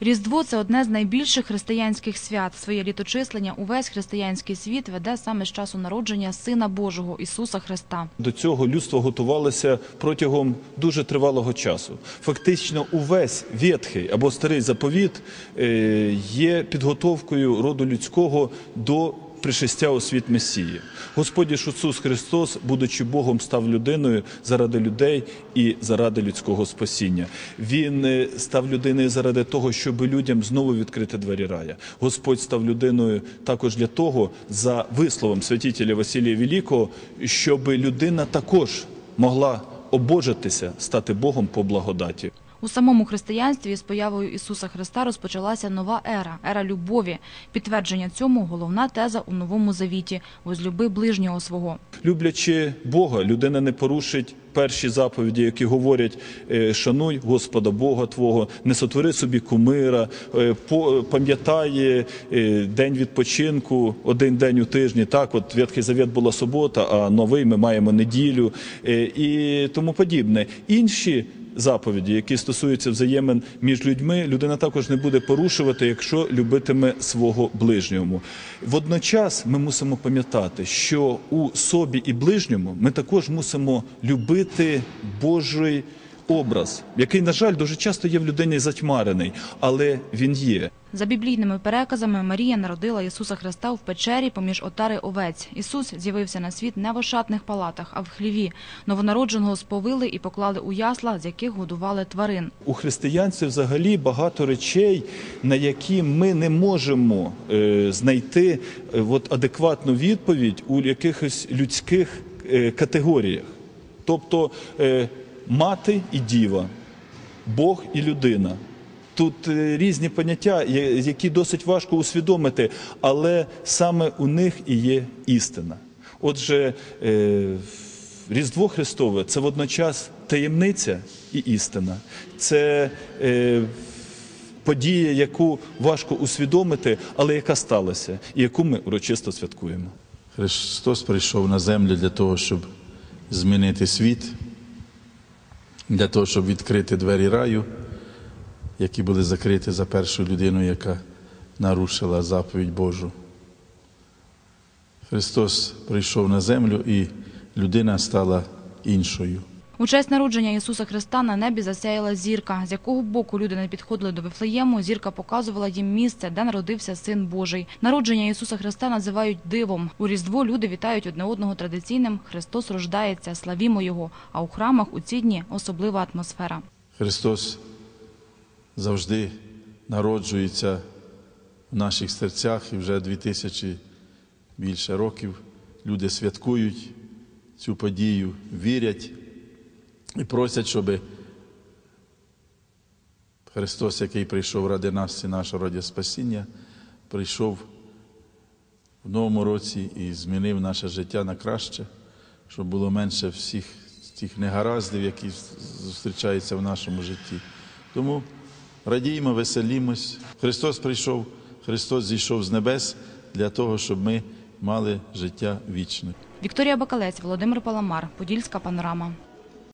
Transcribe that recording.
Різдво це одне з найбільших християнських свят. Своє літочислення увесь християнський світ веде саме з часу народження Сина Божого Ісуса Христа. До цього людство готувалося протягом дуже тривалого часу. Фактично, увесь ветхий або старий заповіт е, є підготовкою роду людського до пришестя у світ Месії. Господь Ісус Христос, будучи Богом, став людиною заради людей і заради людського спасіння. Він е, став людиною заради того, щоб людям знову відкрити двері рая. Господь став людиною також для того, за висловом святителя Василія Великого, щоб людина також могла обожитися, стати Богом по благодаті. У самому християнстві з появою Ісуса Христа розпочалася нова ера ера любові. Підтвердження цьому головна теза у новому завіті возлюби ближнього свого. Люблячи Бога, людина не порушить перші заповіді, які говорять: е, шануй Господа Бога Твого, не сотвори собі кумира, е, пам'ятай е, день відпочинку, один день у тижні. Так, от Ветхий Завет була субота, а новий ми маємо неділю і тому подібне. Інші заповіді, які стосуються взаємин між людьми, людина також не буде порушувати, якщо любитиме свого ближнього. Водночас ми мусимо пам'ятати, що у собі і ближньому ми також мусимо любити Божий образ, який, на жаль, дуже часто є в людині затьмарений, але він є. За біблійними переказами Марія народила Ісуса Христа в печері поміж отари овець. Ісус з'явився на світ не в ошатних палатах, а в хліві. Новонародженого сповили і поклали у ясла, з яких годували тварин. У християнстві взагалі багато речей, на які ми не можемо е, знайти е, от, адекватну відповідь у якихось людських е, категоріях. Тобто мати і діва, Бог і людина. Тут е, різні поняття, які досить важко усвідомити, але саме у них і є істина. Отже, е, Різдво Христове це водночас таємниця і істина. Це е, подія, яку важко усвідомити, але яка сталася, і яку ми урочисто святкуємо. Христос прийшов на землю для того, щоб змінити світ, для того, щоб відкрити двері раю, які були закриті за першу людину, яка нарушила заповідь Божу. Христос прийшов на землю і людина стала іншою. У честь народження Ісуса Христа на небі засяяла зірка. З якого боку люди не підходили до Вифлеєму, зірка показувала їм місце, де народився Син Божий. Народження Ісуса Христа називають дивом. У Різдво люди вітають одне одного традиційним «Христос рождається, славімо Його», а у храмах у ці дні особлива атмосфера. Христос завжди народжується в наших серцях і вже дві тисячі більше років люди святкують цю подію, вірять і просять, щоб Христос, який прийшов ради нас і нашого раді спасіння, прийшов в новому році і змінив наше життя на краще, щоб було менше всіх тих негараздів, які зустрічаються в нашому житті. Тому радіємо, веселімось. Христос прийшов, Христос зійшов з небес для того, щоб ми мали життя вічне. Вікторія Бакалець, Володимир Паламар, Подільська панорама.